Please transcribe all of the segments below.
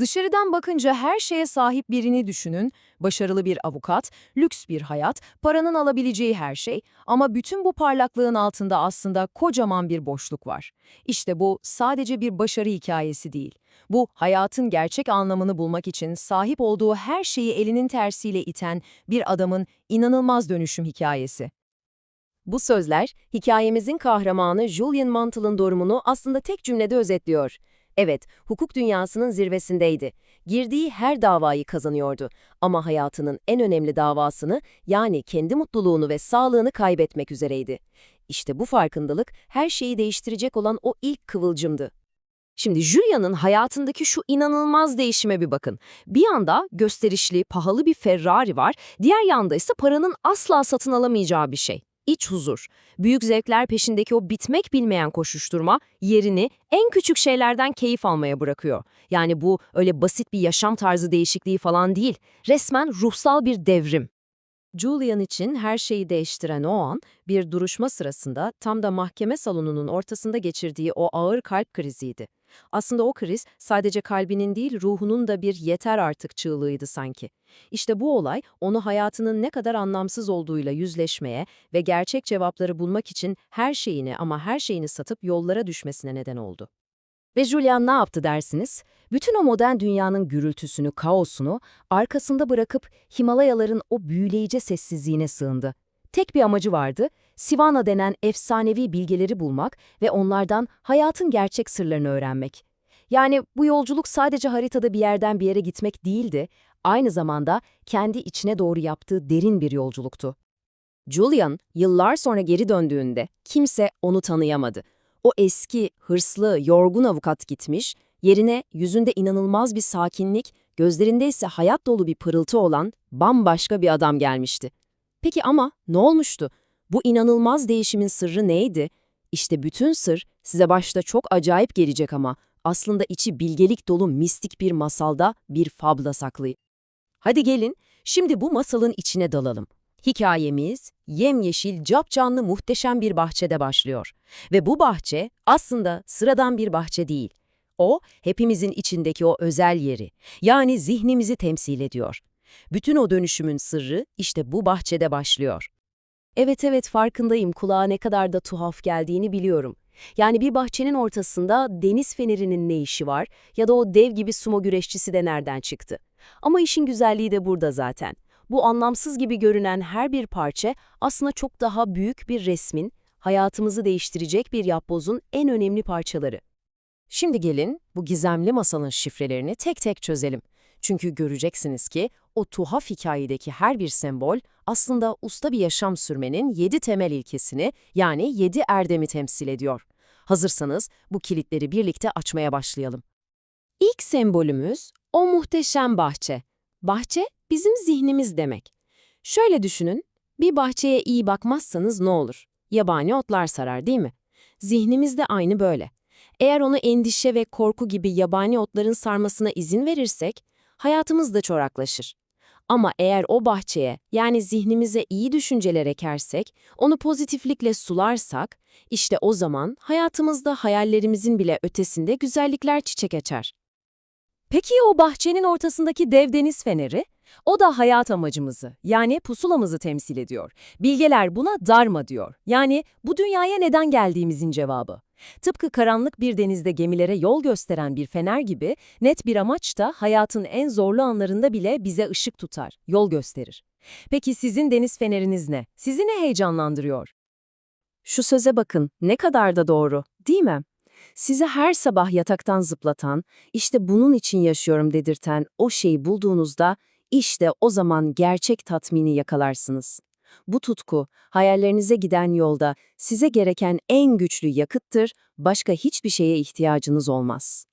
Dışarıdan bakınca her şeye sahip birini düşünün, başarılı bir avukat, lüks bir hayat, paranın alabileceği her şey ama bütün bu parlaklığın altında aslında kocaman bir boşluk var. İşte bu sadece bir başarı hikayesi değil. Bu hayatın gerçek anlamını bulmak için sahip olduğu her şeyi elinin tersiyle iten bir adamın inanılmaz dönüşüm hikayesi. Bu sözler, hikayemizin kahramanı Julian Mantle'ın durumunu aslında tek cümlede özetliyor. Evet, hukuk dünyasının zirvesindeydi. Girdiği her davayı kazanıyordu. Ama hayatının en önemli davasını, yani kendi mutluluğunu ve sağlığını kaybetmek üzereydi. İşte bu farkındalık, her şeyi değiştirecek olan o ilk kıvılcımdı. Şimdi Julia'nın hayatındaki şu inanılmaz değişime bir bakın. Bir yanda gösterişli, pahalı bir Ferrari var, diğer yanda ise paranın asla satın alamayacağı bir şey. İç huzur. Büyük zevkler peşindeki o bitmek bilmeyen koşuşturma yerini en küçük şeylerden keyif almaya bırakıyor. Yani bu öyle basit bir yaşam tarzı değişikliği falan değil. Resmen ruhsal bir devrim. Julian için her şeyi değiştiren o an, bir duruşma sırasında tam da mahkeme salonunun ortasında geçirdiği o ağır kalp kriziydi. Aslında o kriz sadece kalbinin değil ruhunun da bir yeter artık çığlığıydı sanki. İşte bu olay onu hayatının ne kadar anlamsız olduğuyla yüzleşmeye ve gerçek cevapları bulmak için her şeyini ama her şeyini satıp yollara düşmesine neden oldu. Ve Julian ne yaptı dersiniz? Bütün o modern dünyanın gürültüsünü, kaosunu arkasında bırakıp Himalayaların o büyüleyici sessizliğine sığındı. Tek bir amacı vardı, Sivana denen efsanevi bilgeleri bulmak ve onlardan hayatın gerçek sırlarını öğrenmek. Yani bu yolculuk sadece haritada bir yerden bir yere gitmek değildi, aynı zamanda kendi içine doğru yaptığı derin bir yolculuktu. Julian, yıllar sonra geri döndüğünde kimse onu tanıyamadı. O eski, hırslı, yorgun avukat gitmiş, yerine yüzünde inanılmaz bir sakinlik, gözlerinde ise hayat dolu bir pırıltı olan bambaşka bir adam gelmişti. Peki ama ne olmuştu? Bu inanılmaz değişimin sırrı neydi? İşte bütün sır size başta çok acayip gelecek ama aslında içi bilgelik dolu mistik bir masalda bir fabla saklı. Hadi gelin şimdi bu masalın içine dalalım. Hikayemiz yemyeşil, capcanlı muhteşem bir bahçede başlıyor. Ve bu bahçe aslında sıradan bir bahçe değil. O, hepimizin içindeki o özel yeri, yani zihnimizi temsil ediyor. Bütün o dönüşümün sırrı işte bu bahçede başlıyor. Evet evet farkındayım kulağa ne kadar da tuhaf geldiğini biliyorum. Yani bir bahçenin ortasında deniz fenerinin ne işi var ya da o dev gibi sumo güreşçisi de nereden çıktı? Ama işin güzelliği de burada zaten. Bu anlamsız gibi görünen her bir parça aslında çok daha büyük bir resmin, hayatımızı değiştirecek bir yapbozun en önemli parçaları. Şimdi gelin bu gizemli masalın şifrelerini tek tek çözelim. Çünkü göreceksiniz ki o tuhaf hikayedeki her bir sembol aslında usta bir yaşam sürmenin yedi temel ilkesini yani yedi erdemi temsil ediyor. Hazırsanız bu kilitleri birlikte açmaya başlayalım. İlk sembolümüz o muhteşem bahçe. Bahçe bizim zihnimiz demek. Şöyle düşünün, bir bahçeye iyi bakmazsanız ne olur? Yabani otlar sarar değil mi? Zihnimiz de aynı böyle. Eğer onu endişe ve korku gibi yabani otların sarmasına izin verirsek, hayatımız da çoraklaşır. Ama eğer o bahçeye, yani zihnimize iyi düşünceler ekersek, onu pozitiflikle sularsak, işte o zaman hayatımızda hayallerimizin bile ötesinde güzellikler çiçek açar. Peki o bahçenin ortasındaki dev deniz feneri? O da hayat amacımızı, yani pusulamızı temsil ediyor. Bilgeler buna darma diyor. Yani bu dünyaya neden geldiğimizin cevabı. Tıpkı karanlık bir denizde gemilere yol gösteren bir fener gibi, net bir amaç da hayatın en zorlu anlarında bile bize ışık tutar, yol gösterir. Peki sizin deniz feneriniz ne? Sizi ne heyecanlandırıyor? Şu söze bakın, ne kadar da doğru, değil mi? Sizi her sabah yataktan zıplatan, işte bunun için yaşıyorum dedirten o şeyi bulduğunuzda, işte o zaman gerçek tatmini yakalarsınız. Bu tutku, hayallerinize giden yolda size gereken en güçlü yakıttır, başka hiçbir şeye ihtiyacınız olmaz.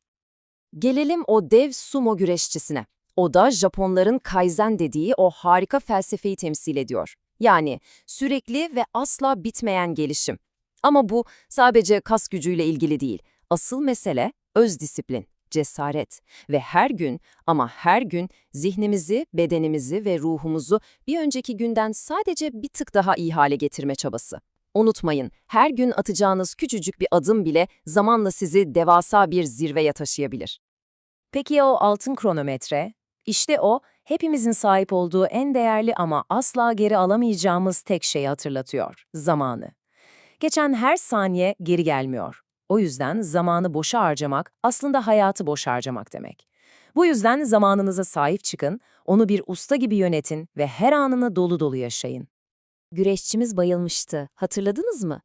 Gelelim o dev sumo güreşçisine. O da Japonların kaizen dediği o harika felsefeyi temsil ediyor. Yani sürekli ve asla bitmeyen gelişim. Ama bu sadece kas gücüyle ilgili değil. Asıl mesele öz disiplin cesaret ve her gün ama her gün zihnimizi, bedenimizi ve ruhumuzu bir önceki günden sadece bir tık daha iyi hale getirme çabası. Unutmayın, her gün atacağınız küçücük bir adım bile zamanla sizi devasa bir zirveye taşıyabilir. Peki ya o altın kronometre? İşte o, hepimizin sahip olduğu en değerli ama asla geri alamayacağımız tek şeyi hatırlatıyor, zamanı. Geçen her saniye geri gelmiyor. O yüzden zamanı boşa harcamak aslında hayatı boş harcamak demek. Bu yüzden zamanınıza sahip çıkın, onu bir usta gibi yönetin ve her anını dolu dolu yaşayın. Güreşçimiz bayılmıştı, hatırladınız mı?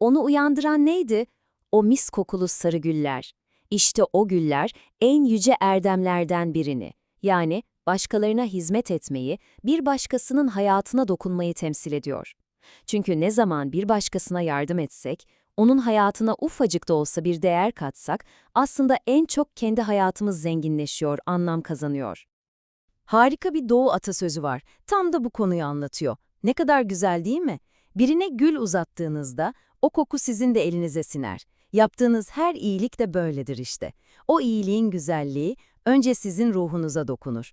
Onu uyandıran neydi? O mis kokulu sarı güller. İşte o güller en yüce erdemlerden birini. Yani başkalarına hizmet etmeyi, bir başkasının hayatına dokunmayı temsil ediyor. Çünkü ne zaman bir başkasına yardım etsek, onun hayatına ufacık da olsa bir değer katsak, aslında en çok kendi hayatımız zenginleşiyor, anlam kazanıyor. Harika bir doğu atasözü var. Tam da bu konuyu anlatıyor. Ne kadar güzel değil mi? Birine gül uzattığınızda o koku sizin de elinize siner. Yaptığınız her iyilik de böyledir işte. O iyiliğin güzelliği önce sizin ruhunuza dokunur.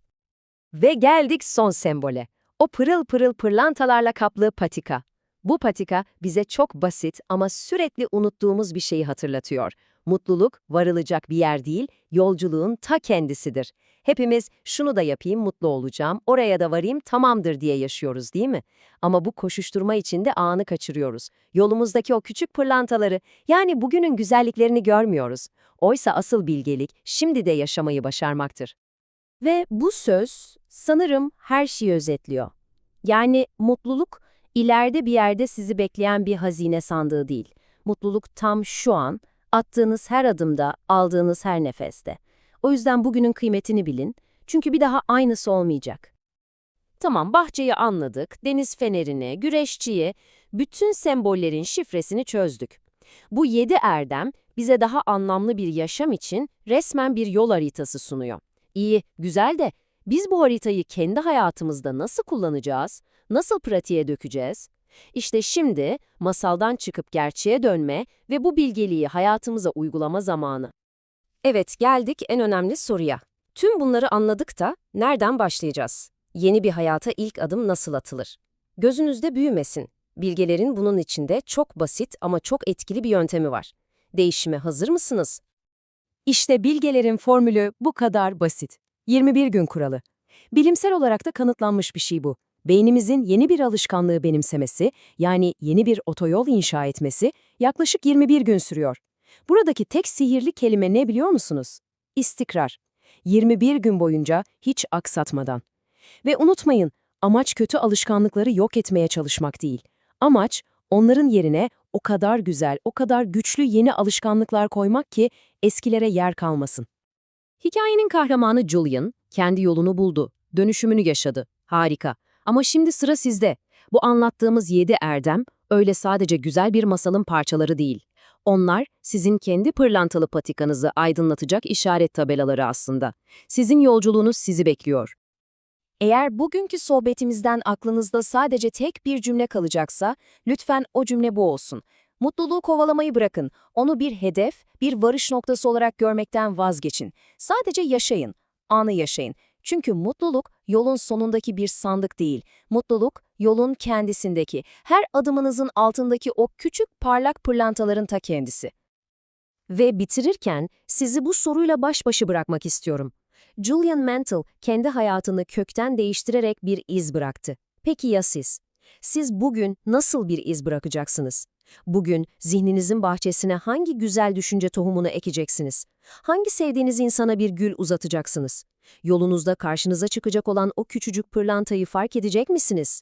Ve geldik son sembole. O pırıl pırıl pırlantalarla kaplı patika. Bu patika bize çok basit ama sürekli unuttuğumuz bir şeyi hatırlatıyor. Mutluluk varılacak bir yer değil, yolculuğun ta kendisidir. Hepimiz şunu da yapayım mutlu olacağım, oraya da varayım tamamdır diye yaşıyoruz değil mi? Ama bu koşuşturma içinde anı kaçırıyoruz. Yolumuzdaki o küçük pırlantaları, yani bugünün güzelliklerini görmüyoruz. Oysa asıl bilgelik şimdi de yaşamayı başarmaktır. Ve bu söz sanırım her şeyi özetliyor. Yani mutluluk ileride bir yerde sizi bekleyen bir hazine sandığı değil. Mutluluk tam şu an, attığınız her adımda, aldığınız her nefeste. O yüzden bugünün kıymetini bilin. Çünkü bir daha aynısı olmayacak. Tamam, bahçeyi anladık, deniz fenerini, güreşçiyi, bütün sembollerin şifresini çözdük. Bu yedi erdem bize daha anlamlı bir yaşam için resmen bir yol haritası sunuyor. İyi, güzel de biz bu haritayı kendi hayatımızda nasıl kullanacağız? Nasıl pratiğe dökeceğiz? İşte şimdi masaldan çıkıp gerçeğe dönme ve bu bilgeliği hayatımıza uygulama zamanı. Evet, geldik en önemli soruya. Tüm bunları anladık da nereden başlayacağız? Yeni bir hayata ilk adım nasıl atılır? Gözünüzde büyümesin. Bilgelerin bunun içinde çok basit ama çok etkili bir yöntemi var. Değişime hazır mısınız? İşte bilgelerin formülü bu kadar basit. 21 gün kuralı. Bilimsel olarak da kanıtlanmış bir şey bu. Beynimizin yeni bir alışkanlığı benimsemesi, yani yeni bir otoyol inşa etmesi yaklaşık 21 gün sürüyor. Buradaki tek sihirli kelime ne biliyor musunuz? İstikrar. 21 gün boyunca hiç aksatmadan. Ve unutmayın, amaç kötü alışkanlıkları yok etmeye çalışmak değil. Amaç, onların yerine o kadar güzel, o kadar güçlü yeni alışkanlıklar koymak ki eskilere yer kalmasın. Hikayenin kahramanı Julian, kendi yolunu buldu, dönüşümünü yaşadı. Harika. Ama şimdi sıra sizde. Bu anlattığımız yedi erdem, öyle sadece güzel bir masalın parçaları değil. Onlar, sizin kendi pırlantalı patikanızı aydınlatacak işaret tabelaları aslında. Sizin yolculuğunuz sizi bekliyor. Eğer bugünkü sohbetimizden aklınızda sadece tek bir cümle kalacaksa, lütfen o cümle bu olsun. Mutluluğu kovalamayı bırakın. Onu bir hedef, bir varış noktası olarak görmekten vazgeçin. Sadece yaşayın, anı yaşayın. Çünkü mutluluk yolun sonundaki bir sandık değil. Mutluluk yolun kendisindeki, her adımınızın altındaki o küçük parlak pırlantaların ta kendisi. Ve bitirirken sizi bu soruyla baş başa bırakmak istiyorum. Julian Mantle kendi hayatını kökten değiştirerek bir iz bıraktı. Peki ya siz? Siz bugün nasıl bir iz bırakacaksınız? Bugün zihninizin bahçesine hangi güzel düşünce tohumunu ekeceksiniz? Hangi sevdiğiniz insana bir gül uzatacaksınız? Yolunuzda karşınıza çıkacak olan o küçücük pırlantayı fark edecek misiniz?